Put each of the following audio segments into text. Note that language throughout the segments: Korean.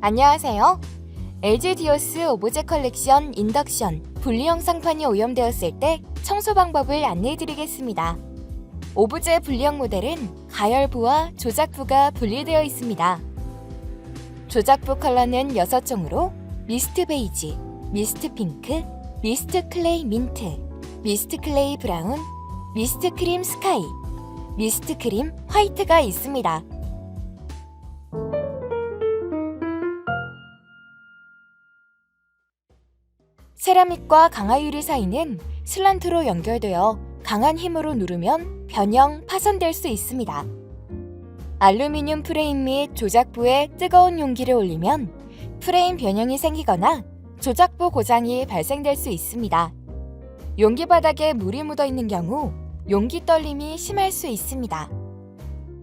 안녕하세요. LG 디오스 오브제 컬렉션 인덕션 분리형 상판이 오염되었을 때 청소 방법을 안내해드리겠습니다. 오브제 분리형 모델은 가열부와 조작부가 분리되어 있습니다. 조작부 컬러는 6종으로 미스트 베이지, 미스트 핑크, 미스트 클레이 민트, 미스트 클레이 브라운, 미스트 크림 스카이, 미스트 크림 화이트가 있습니다. 세라믹과 강화유리 사이는 슬란트로 연결되어 강한 힘으로 누르면 변형, 파손될 수 있습니다. 알루미늄 프레임 및 조작부에 뜨거운 용기를 올리면 프레임 변형이 생기거나 조작부 고장이 발생될 수 있습니다. 용기 바닥에 물이 묻어 있는 경우 용기 떨림이 심할 수 있습니다.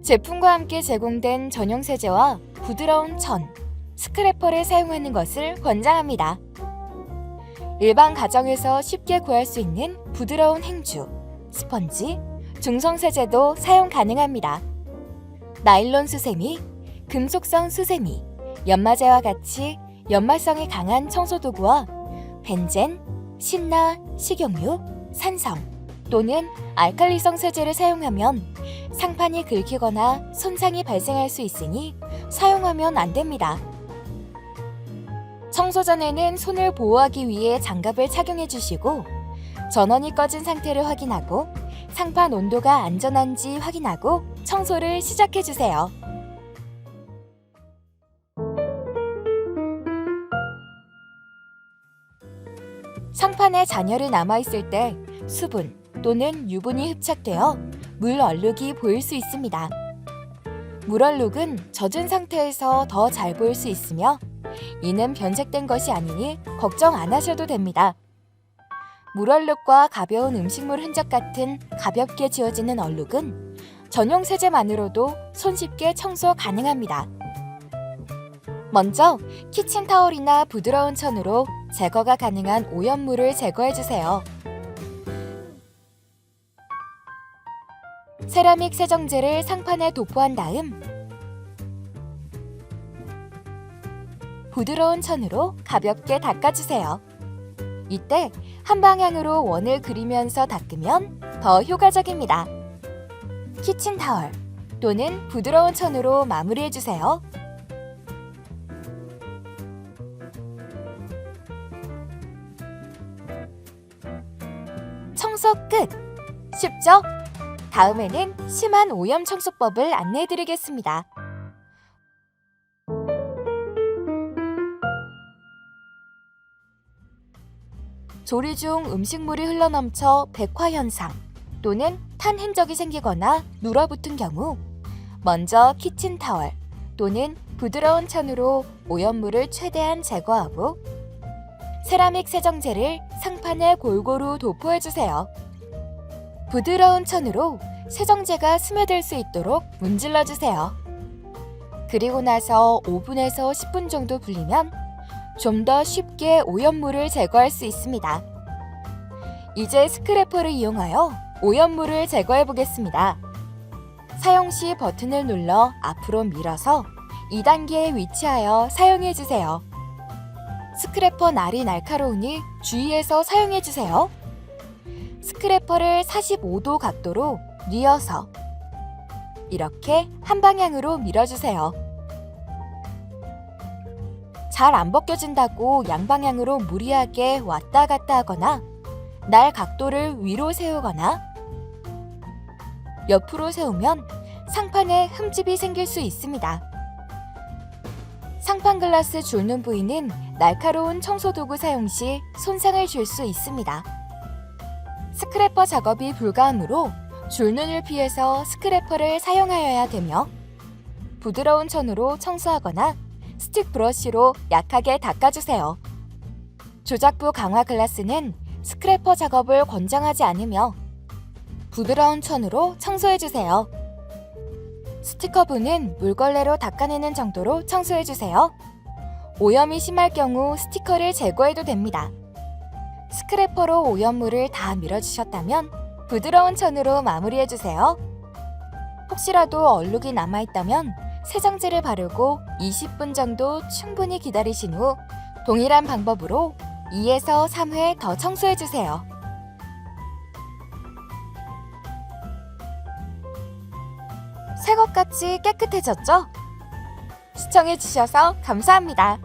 제품과 함께 제공된 전용 세제와 부드러운 천, 스크래퍼를 사용하는 것을 권장합니다. 일반 가정에서 쉽게 구할 수 있는 부드러운 행주, 스펀지, 중성 세제도 사용 가능합니다. 나일론 수세미, 금속성 수세미, 연마제와 같이 연마성이 강한 청소 도구와 벤젠, 신나, 식용유, 산성 또는 알칼리성 세제를 사용하면 상판이 긁히거나 손상이 발생할 수 있으니 사용하면 안 됩니다. 청소 전에는 손을 보호하기 위해 장갑을 착용해 주시고 전원이 꺼진 상태를 확인하고 상판 온도가 안전한지 확인하고 청소를 시작해 주세요. 상판에 잔열이 남아 있을 때 수분 또는 유분이 흡착되어 물 얼룩이 보일 수 있습니다. 물 얼룩은 젖은 상태에서 더 잘 보일 수 있으며 이는 변색된 것이 아니니 걱정 안 하셔도 됩니다. 물얼룩과 가벼운 음식물 흔적 같은 가볍게 지워지는 얼룩은 전용 세제만으로도 손쉽게 청소 가능합니다. 먼저 키친타올이나 부드러운 천으로 제거가 가능한 오염물을 제거해 주세요. 세라믹 세정제를 상판에 도포한 다음 부드러운 천으로 가볍게 닦아주세요. 이때 한 방향으로 원을 그리면서 닦으면 더 효과적입니다. 키친타월 또는 부드러운 천으로 마무리해주세요. 청소 끝! 쉽죠? 다음에는 심한 오염 청소법을 안내해드리겠습니다. 조리 중 음식물이 흘러넘쳐 백화 현상 또는 탄 흔적이 생기거나 눌어붙은 경우 먼저 키친 타월 또는 부드러운 천으로 오염물을 최대한 제거하고 세라믹 세정제를 상판에 골고루 도포해 주세요. 부드러운 천으로 세정제가 스며들 수 있도록 문질러 주세요. 그리고 나서 5분에서 10분 정도 불리면 좀 더 쉽게 오염물을 제거할 수 있습니다. 이제 스크래퍼를 이용하여 오염물을 제거해 보겠습니다. 사용 시 버튼을 눌러 앞으로 밀어서 2단계에 위치하여 사용해 주세요. 스크래퍼 날이 날카로우니 주의해서 사용해 주세요. 스크래퍼를 45도 각도로 뉘어서 이렇게 한 방향으로 밀어주세요. 잘 안 벗겨진다고 양방향으로 무리하게 왔다 갔다 하거나 날 각도를 위로 세우거나 옆으로 세우면 상판에 흠집이 생길 수 있습니다. 상판 글라스 줄눈 부위는 날카로운 청소 도구 사용 시 손상을 줄 수 있습니다. 스크래퍼 작업이 불가하므로 줄눈을 피해서 스크래퍼를 사용하여야 되며 부드러운 천으로 청소하거나 스틱 브러쉬로 약하게 닦아주세요. 조작부 강화 글라스는 스크래퍼 작업을 권장하지 않으며 부드러운 천으로 청소해주세요. 스티커부는 물걸레로 닦아내는 정도로 청소해주세요. 오염이 심할 경우 스티커를 제거해도 됩니다. 스크래퍼로 오염물을 다 밀어주셨다면 부드러운 천으로 마무리해주세요. 혹시라도 얼룩이 남아있다면 세정제를 바르고 20분 정도 충분히 기다리신 후 동일한 방법으로 2에서 3회 더 청소해 주세요. 새것같이 깨끗해졌죠? 시청해 주셔서 감사합니다.